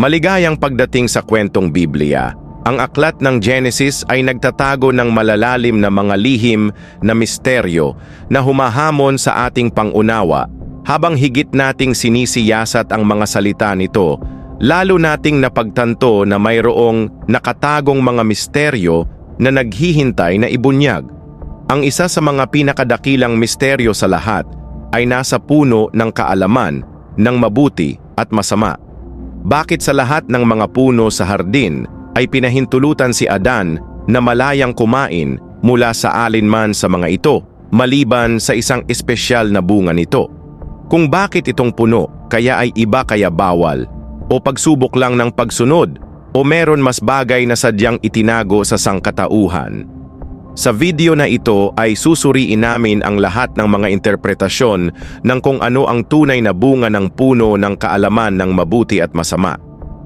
Maligayang pagdating sa kwentong Biblia, ang aklat ng Genesis ay nagtatago ng malalalim na mga lihim na misteryo na humahamon sa ating pangunawa habang higit nating sinisiyasat ang mga salita nito, lalo nating napagtanto na mayroong nakatagong mga misteryo na naghihintay na ibunyag. Ang isa sa mga pinakadakilang misteryo sa lahat ay nasa puno ng kaalaman ng mabuti at masama. Bakit sa lahat ng mga puno sa hardin ay pinahintulutan si Adan na malayang kumain mula sa alinman sa mga ito, maliban sa isang espesyal na bunga nito? Kung bakit itong puno kaya ay iba kaya bawal, o pagsubok lang ng pagsunod, o meron mas bagay na sadyang itinago sa sangkatauhan. Sa video na ito ay susuriin namin ang lahat ng mga interpretasyon ng kung ano ang tunay na bunga ng puno ng kaalaman ng mabuti at masama.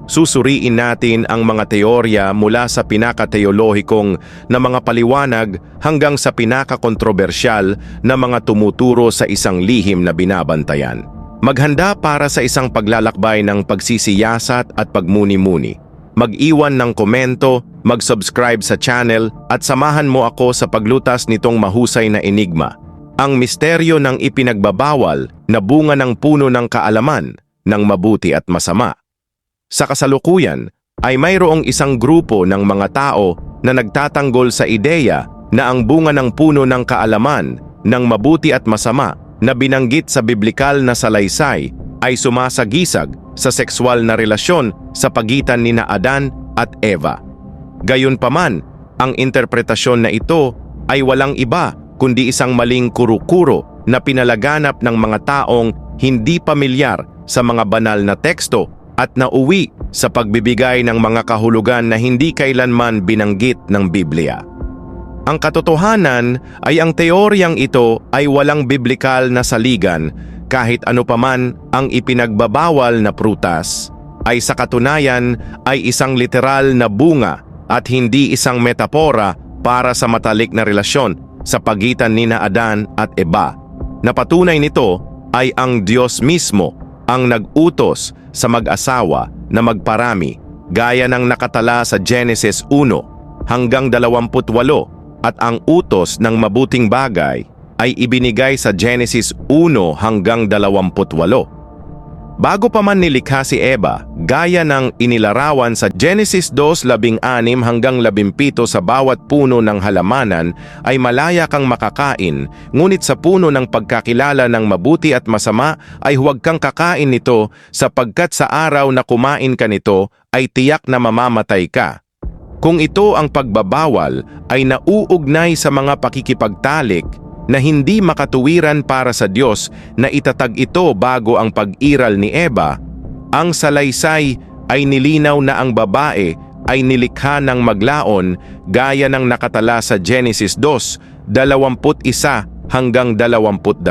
Susuriin natin ang mga teorya mula sa pinakateolohikong na mga paliwanag hanggang sa pinakakontrobersyal na mga tumuturo sa isang lihim na binabantayan. Maghanda para sa isang paglalakbay ng pagsisiyasat at pagmuni-muni mag-iwan ng komento, mag-subscribe sa channel at samahan mo ako sa paglutas nitong mahusay na enigma. Ang misteryo ng ipinagbabawal na bunga ng puno ng kaalaman ng mabuti at masama. Sa kasalukuyan ay mayroong isang grupo ng mga tao na nagtatanggol sa ideya na ang bunga ng puno ng kaalaman ng mabuti at masama na binanggit sa biblikal na salaysay ay sumasagisag sa sexual na relasyon sa pagitan ni na Adan at Eva. Gayunpaman, ang interpretasyon na ito ay walang iba kundi isang maling kuro-kuro na pinalaganap ng mga taong hindi pamilyar sa mga banal na teksto at nauwi sa pagbibigay ng mga kahulugan na hindi kailanman binanggit ng Biblia. Ang katotohanan ay ang teoryang ito ay walang biblikal na saligan kahit ano paman ang ipinagbabawal na prutas ay sa katunayan ay isang literal na bunga at hindi isang metapora para sa matalik na relasyon sa pagitan ni na Adan at Eba. Napatunay nito ay ang Diyos mismo ang nag-utos sa mag-asawa na magparami gaya ng nakatala sa Genesis 1 hanggang 28 at ang utos ng mabuting bagay ay ibinigay sa Genesis 1 hanggang 28. Bago pa man nilikha si Eva, gaya ng inilarawan sa Genesis 2:16 hanggang 17 sa bawat puno ng halamanan ay malaya kang makakain, ngunit sa puno ng pagkakilala ng mabuti at masama ay huwag kang kakain nito sapagkat sa araw na kumain ka nito ay tiyak na mamamatay ka. Kung ito ang pagbabawal ay nauugnay sa mga pakikipagtalik na hindi makatuwiran para sa Diyos na itatag ito bago ang pag-iral ni Eva, ang salaysay ay nilinaw na ang babae ay nilikha ng maglaon gaya ng nakatala sa Genesis 2, 21 hanggang 22.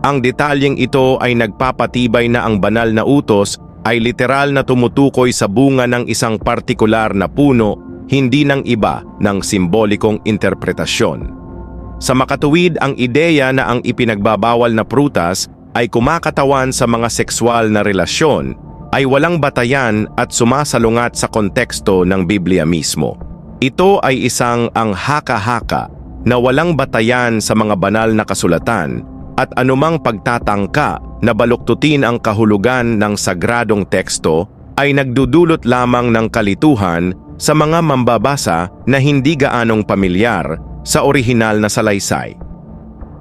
Ang detalyeng ito ay nagpapatibay na ang banal na utos ay literal na tumutukoy sa bunga ng isang partikular na puno, hindi ng iba ng simbolikong interpretasyon. Sa makatuwid ang ideya na ang ipinagbabawal na prutas ay kumakatawan sa mga sexual na relasyon ay walang batayan at sumasalungat sa konteksto ng Biblia mismo. Ito ay isang ang haka-haka na walang batayan sa mga banal na kasulatan at anumang pagtatangka na baluktutin ang kahulugan ng sagradong teksto ay nagdudulot lamang ng kalituhan sa mga mambabasa na hindi gaanong pamilyar sa orihinal na salaysay.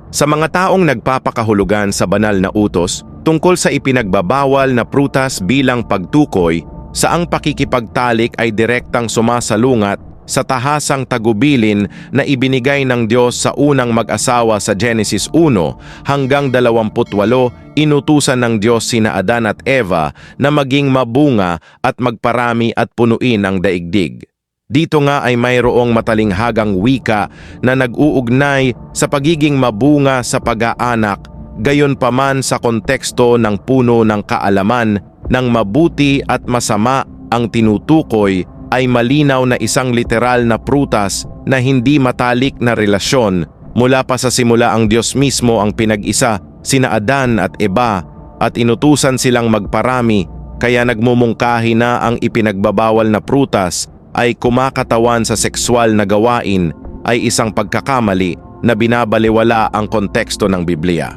Sa mga taong nagpapakahulugan sa banal na utos tungkol sa ipinagbabawal na prutas bilang pagtukoy, sa ang pakikipagtalik ay direktang sumasalungat sa tahasang tagubilin na ibinigay ng Diyos sa unang mag-asawa sa Genesis 1 hanggang 28 inutusan ng Diyos sina Adan at Eva na maging mabunga at magparami at punuin ang daigdig. Dito nga ay mayroong matalinghagang wika na nag-uugnay sa pagiging mabunga sa pag-aanak gayon paman sa konteksto ng puno ng kaalaman ng mabuti at masama ang tinutukoy ay malinaw na isang literal na prutas na hindi matalik na relasyon. Mula pa sa simula ang Diyos mismo ang pinag-isa sina Adan at Eba at inutusan silang magparami kaya nagmumungkahi na ang ipinagbabawal na prutas ay kumakatawan sa sexual na gawain ay isang pagkakamali na binabaliwala ang konteksto ng Biblia.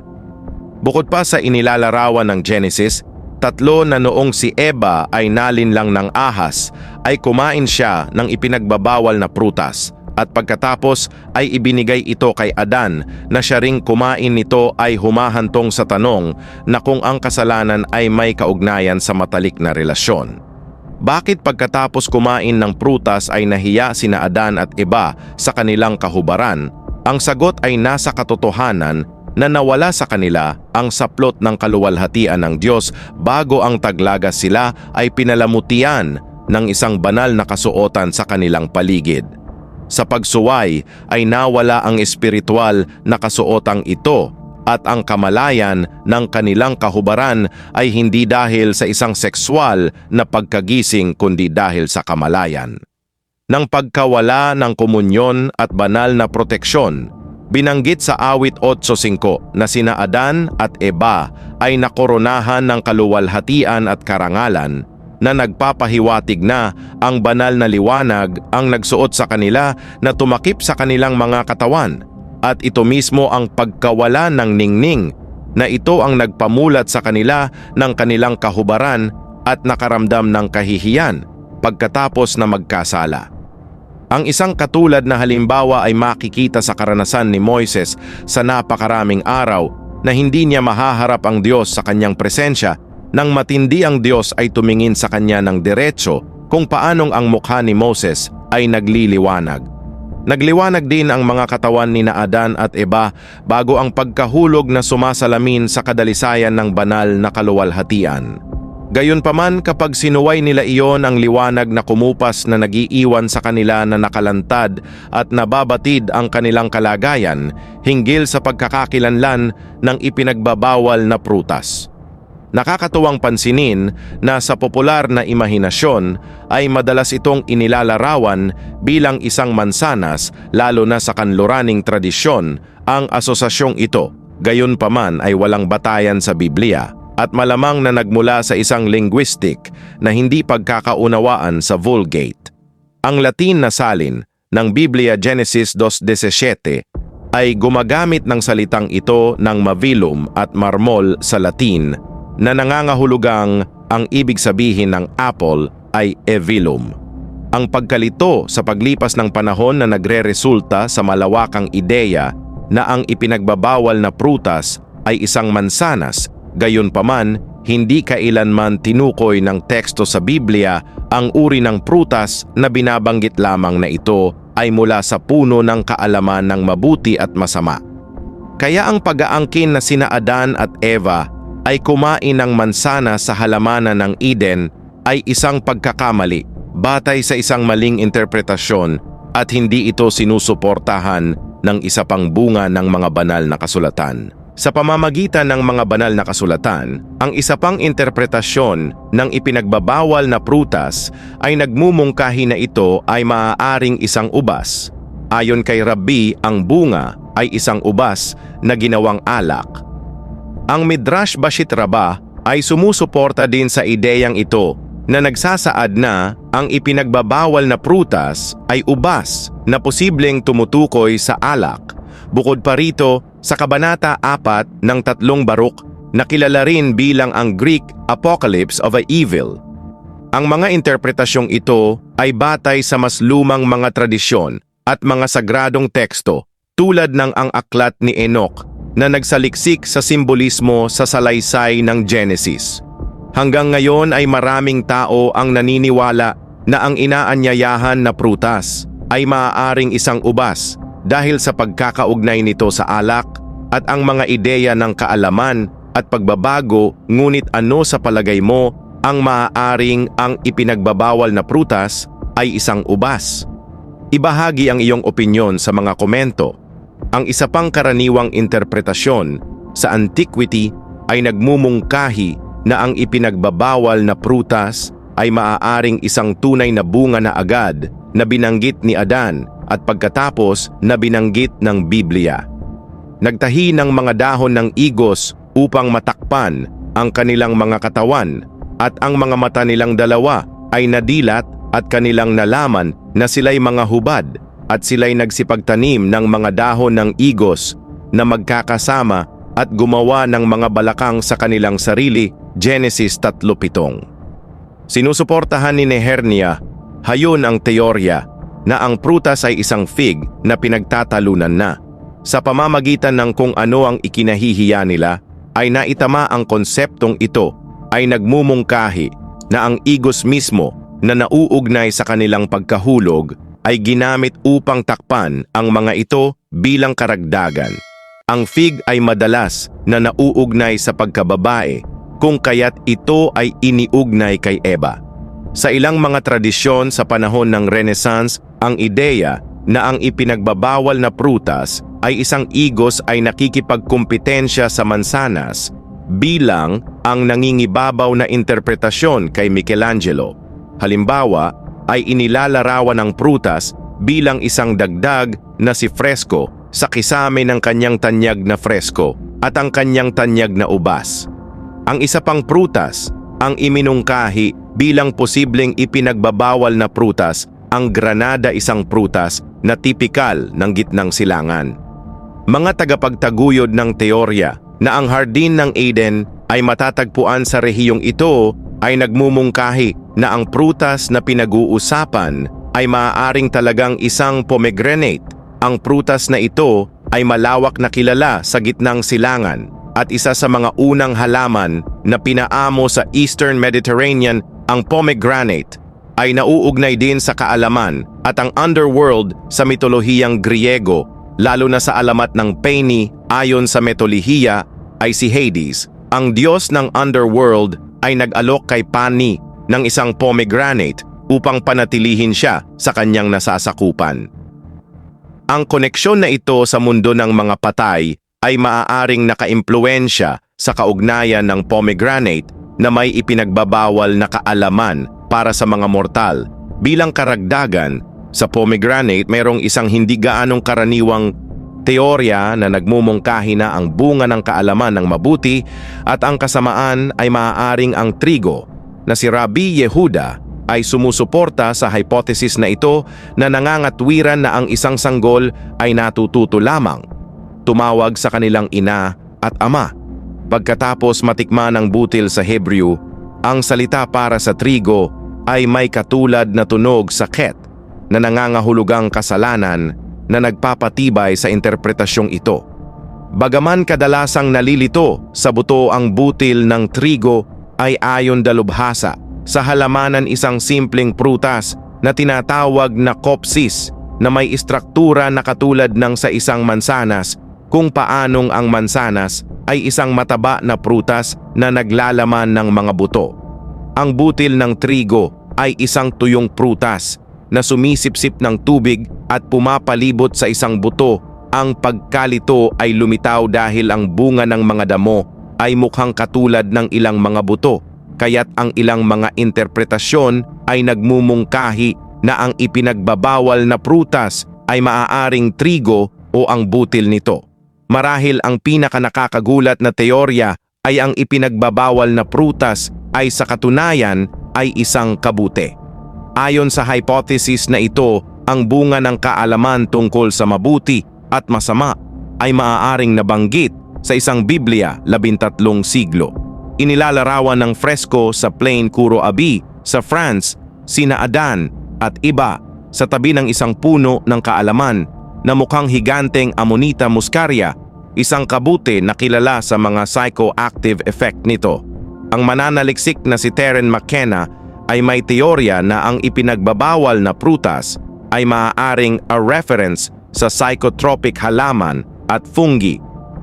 Bukod pa sa inilalarawan ng Genesis, tatlo na noong si Eva ay nalinlang ng ahas ay kumain siya ng ipinagbabawal na prutas at pagkatapos ay ibinigay ito kay Adan na siya ring kumain nito ay humahantong sa tanong na kung ang kasalanan ay may kaugnayan sa matalik na relasyon. Bakit pagkatapos kumain ng prutas ay nahiya sina Adan at Eva sa kanilang kahubaran? Ang sagot ay nasa katotohanan na nawala sa kanila ang saplot ng kaluwalhatian ng Diyos bago ang taglaga sila ay pinalamutian ng isang banal na kasuotan sa kanilang paligid. Sa pagsuway ay nawala ang espiritual na kasuotang ito at ang kamalayan ng kanilang kahubaran ay hindi dahil sa isang sexual na pagkagising kundi dahil sa kamalayan. Nang pagkawala ng komunyon at banal na proteksyon, binanggit sa awit 8.5 na sina Adan at Eba ay nakoronahan ng kaluwalhatian at karangalan na nagpapahiwatig na ang banal na liwanag ang nagsuot sa kanila na tumakip sa kanilang mga katawan at ito mismo ang pagkawala ng ningning na ito ang nagpamulat sa kanila ng kanilang kahubaran at nakaramdam ng kahihiyan pagkatapos na magkasala. Ang isang katulad na halimbawa ay makikita sa karanasan ni Moises sa napakaraming araw na hindi niya mahaharap ang Diyos sa kanyang presensya nang matindi ang Diyos ay tumingin sa kanya ng diretso kung paanong ang mukha ni Moses ay nagliliwanag. Nagliwanag din ang mga katawan ni na Adan at Eba bago ang pagkahulog na sumasalamin sa kadalisayan ng banal na kaluwalhatian. Gayunpaman kapag sinuway nila iyon ang liwanag na kumupas na nagiiwan sa kanila na nakalantad at nababatid ang kanilang kalagayan hinggil sa pagkakakilanlan ng ipinagbabawal na prutas. Nakakatuwang pansinin na sa popular na imahinasyon ay madalas itong inilalarawan bilang isang mansanas lalo na sa kanluraning tradisyon ang asosasyong ito. Gayunpaman ay walang batayan sa Biblia at malamang na nagmula sa isang linguistic na hindi pagkakaunawaan sa Vulgate. Ang Latin na salin ng Biblia Genesis 2.17 ay gumagamit ng salitang ito ng mavilum at marmol sa Latin na nangangahulugang ang ibig sabihin ng apple ay evilum. Ang pagkalito sa paglipas ng panahon na nagre-resulta sa malawakang ideya na ang ipinagbabawal na prutas ay isang mansanas, gayunpaman hindi kailanman tinukoy ng teksto sa Biblia ang uri ng prutas na binabanggit lamang na ito ay mula sa puno ng kaalaman ng mabuti at masama. Kaya ang pag-aangkin na sina Adan at Eva ay kumain ng mansana sa halamanan ng Eden ay isang pagkakamali batay sa isang maling interpretasyon at hindi ito sinusuportahan ng isa pang bunga ng mga banal na kasulatan. Sa pamamagitan ng mga banal na kasulatan, ang isa pang interpretasyon ng ipinagbabawal na prutas ay nagmumungkahi na ito ay maaaring isang ubas. Ayon kay Rabbi, ang bunga ay isang ubas na ginawang alak ang Midrash Bashit Rabbah ay sumusuporta din sa ideyang ito na nagsasaad na ang ipinagbabawal na prutas ay ubas na posibleng tumutukoy sa alak. Bukod pa rito, sa Kabanata 4 ng tatlong barok na kilala rin bilang ang Greek Apocalypse of a Evil. Ang mga interpretasyong ito ay batay sa mas lumang mga tradisyon at mga sagradong teksto tulad ng ang aklat ni Enoch na nagsaliksik sa simbolismo sa salaysay ng Genesis. Hanggang ngayon ay maraming tao ang naniniwala na ang inaanyayahan na prutas ay maaaring isang ubas dahil sa pagkakaugnay nito sa alak at ang mga ideya ng kaalaman at pagbabago ngunit ano sa palagay mo ang maaaring ang ipinagbabawal na prutas ay isang ubas. Ibahagi ang iyong opinyon sa mga komento ang isa pang karaniwang interpretasyon sa antiquity ay nagmumungkahi na ang ipinagbabawal na prutas ay maaaring isang tunay na bunga na agad na binanggit ni Adan at pagkatapos na binanggit ng Biblia. Nagtahi ng mga dahon ng igos upang matakpan ang kanilang mga katawan at ang mga mata nilang dalawa ay nadilat at kanilang nalaman na sila'y mga hubad at sila'y nagsipagtanim ng mga dahon ng igos na magkakasama at gumawa ng mga balakang sa kanilang sarili, Genesis 3.7. Sinusuportahan ni Nehernia, hayon ang teorya na ang prutas ay isang fig na pinagtatalunan na. Sa pamamagitan ng kung ano ang ikinahihiya nila, ay naitama ang konseptong ito ay nagmumungkahi na ang igos mismo na nauugnay sa kanilang pagkahulog ay ginamit upang takpan ang mga ito bilang karagdagan. Ang fig ay madalas na nauugnay sa pagkababae kung kaya't ito ay iniugnay kay Eva. Sa ilang mga tradisyon sa panahon ng Renaissance, ang ideya na ang ipinagbabawal na prutas ay isang igos ay nakikipagkumpetensya sa mansanas bilang ang nangingibabaw na interpretasyon kay Michelangelo. Halimbawa, ay inilalarawan ng prutas bilang isang dagdag na si Fresco sa kisame ng kanyang tanyag na fresko at ang kanyang tanyag na ubas. Ang isa pang prutas, ang iminungkahi bilang posibleng ipinagbabawal na prutas, ang granada isang prutas na tipikal ng gitnang silangan. Mga tagapagtaguyod ng teorya na ang hardin ng Eden ay matatagpuan sa rehiyong ito ay nagmumungkahi na ang prutas na pinag-uusapan ay maaaring talagang isang pomegranate. Ang prutas na ito ay malawak na kilala sa gitnang silangan at isa sa mga unang halaman na pinaamo sa Eastern Mediterranean ang pomegranate ay nauugnay din sa kaalaman at ang underworld sa mitolohiyang Griego lalo na sa alamat ng Peini ayon sa metolihiya ay si Hades. Ang diyos ng underworld ay nag-alok kay Pani ng isang pomegranate upang panatilihin siya sa kanyang nasasakupan. Ang koneksyon na ito sa mundo ng mga patay ay maaaring nakaimpluensya sa kaugnayan ng pomegranate na may ipinagbabawal na kaalaman para sa mga mortal. Bilang karagdagan, sa pomegranate mayroong isang hindi gaanong karaniwang teorya na nagmumungkahi na ang bunga ng kaalaman ng mabuti at ang kasamaan ay maaaring ang trigo na si Rabbi Yehuda ay sumusuporta sa hypothesis na ito na nangangatwiran na ang isang sanggol ay natututo lamang tumawag sa kanilang ina at ama. Pagkatapos matikman ang butil sa Hebreo, ang salita para sa trigo ay may katulad na tunog sa ket na nangangahulugang kasalanan na nagpapatibay sa interpretasyong ito. Bagaman kadalasang nalilito sa buto ang butil ng trigo ay ayon dalubhasa sa halamanan isang simpleng prutas na tinatawag na kopsis na may istruktura na katulad ng sa isang mansanas kung paanong ang mansanas ay isang mataba na prutas na naglalaman ng mga buto. Ang butil ng trigo ay isang tuyong prutas na sumisipsip ng tubig at pumapalibot sa isang buto. Ang pagkalito ay lumitaw dahil ang bunga ng mga damo ay mukhang katulad ng ilang mga buto, kaya't ang ilang mga interpretasyon ay nagmumungkahi na ang ipinagbabawal na prutas ay maaaring trigo o ang butil nito. Marahil ang pinakanakakagulat na teorya ay ang ipinagbabawal na prutas ay sa katunayan ay isang kabute. Ayon sa hypothesis na ito, ang bunga ng kaalaman tungkol sa mabuti at masama ay maaaring nabanggit sa isang Biblia labintatlong siglo. Inilalarawan ng fresko sa Plain Kuro Abi sa France, sina Adan at iba sa tabi ng isang puno ng kaalaman na mukhang higanteng Amonita muscaria, isang kabute na kilala sa mga psychoactive effect nito. Ang mananaliksik na si Terren McKenna ay may teorya na ang ipinagbabawal na prutas ay maaaring a reference sa psychotropic halaman at fungi,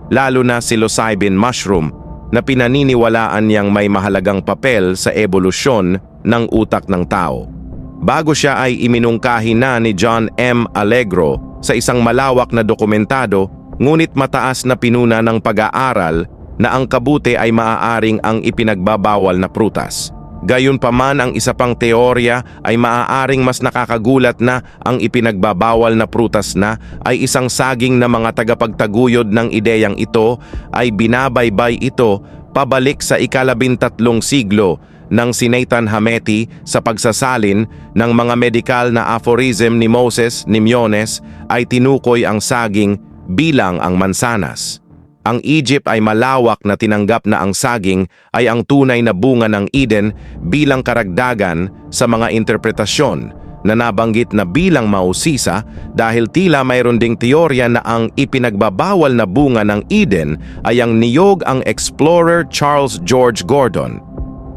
lalo na psilocybin mushroom na pinaniniwalaan niyang may mahalagang papel sa ebolusyon ng utak ng tao. Bago siya ay iminungkahi na ni John M. Allegro sa isang malawak na dokumentado ngunit mataas na pinuna ng pag-aaral na ang kabute ay maaaring ang ipinagbabawal na prutas. Gayunpaman ang isa pang teorya ay maaaring mas nakakagulat na ang ipinagbabawal na prutas na ay isang saging na mga tagapagtaguyod ng ideyang ito ay binabaybay ito pabalik sa ikalabintatlong siglo ng si Hameti sa pagsasalin ng mga medikal na aphorism ni Moses Nimyones ay tinukoy ang saging bilang ang mansanas. Ang Egypt ay malawak na tinanggap na ang saging ay ang tunay na bunga ng Eden bilang karagdagan sa mga interpretasyon na nabanggit na bilang mausisa dahil tila mayroon ding teorya na ang ipinagbabawal na bunga ng Eden ay ang niyog ang explorer Charles George Gordon.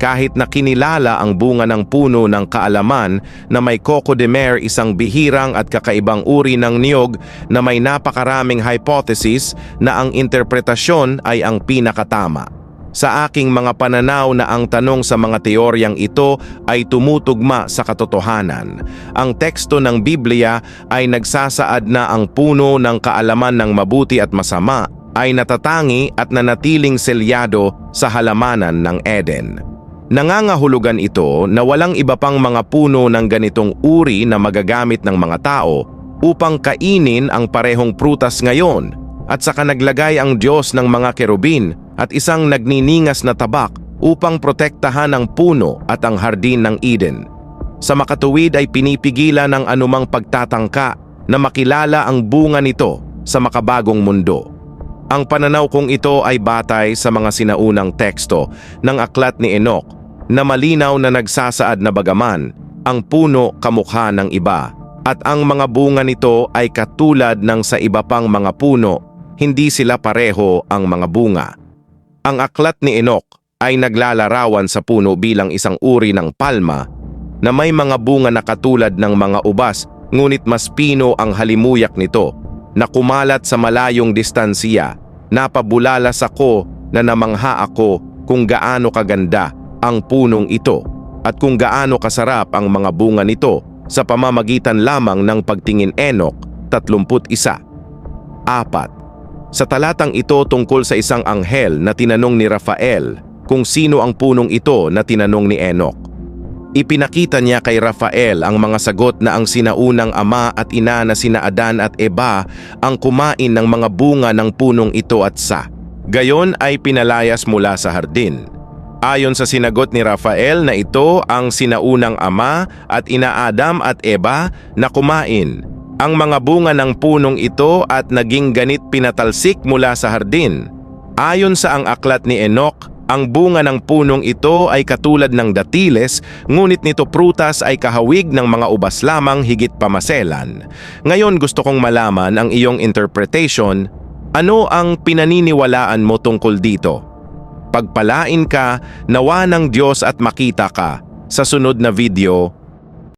Kahit na kinilala ang bunga ng puno ng kaalaman na may Coco de Mer isang bihirang at kakaibang uri ng niyog na may napakaraming hypothesis na ang interpretasyon ay ang pinakatama. Sa aking mga pananaw na ang tanong sa mga teoryang ito ay tumutugma sa katotohanan. Ang teksto ng Biblia ay nagsasaad na ang puno ng kaalaman ng mabuti at masama ay natatangi at nanatiling selyado sa halamanan ng Eden. Nangangahulugan ito na walang iba pang mga puno ng ganitong uri na magagamit ng mga tao upang kainin ang parehong prutas ngayon at saka naglagay ang Diyos ng mga kerubin at isang nagniningas na tabak upang protektahan ang puno at ang hardin ng Eden. Sa makatuwid ay pinipigilan ng anumang pagtatangka na makilala ang bunga nito sa makabagong mundo. Ang pananaw kong ito ay batay sa mga sinaunang teksto ng aklat ni Enoch na malinaw na nagsasaad na bagaman ang puno kamukha ng iba at ang mga bunga nito ay katulad ng sa iba pang mga puno, hindi sila pareho ang mga bunga. Ang aklat ni Enoch ay naglalarawan sa puno bilang isang uri ng palma na may mga bunga na katulad ng mga ubas ngunit mas pino ang halimuyak nito na kumalat sa malayong distansiya. Napabulalas ako na namangha ako kung gaano kaganda ang punong ito at kung gaano kasarap ang mga bunga nito sa pamamagitan lamang ng pagtingin Enoch 31. Apat. Sa talatang ito tungkol sa isang anghel na tinanong ni Rafael kung sino ang punong ito na tinanong ni Enoch. Ipinakita niya kay Rafael ang mga sagot na ang sinaunang ama at ina na sina Adan at Eba ang kumain ng mga bunga ng punong ito at sa. Gayon ay pinalayas mula sa hardin. Ayon sa sinagot ni Rafael na ito ang sinaunang ama at ina Adam at Eva na kumain. Ang mga bunga ng punong ito at naging ganit pinatalsik mula sa hardin. Ayon sa ang aklat ni Enoch, ang bunga ng punong ito ay katulad ng datiles, ngunit nito prutas ay kahawig ng mga ubas lamang higit pamaselan. Ngayon gusto kong malaman ang iyong interpretation. Ano ang pinaniniwalaan mo tungkol dito? Pagpalain ka, nawa ng Diyos at makita ka sa sunod na video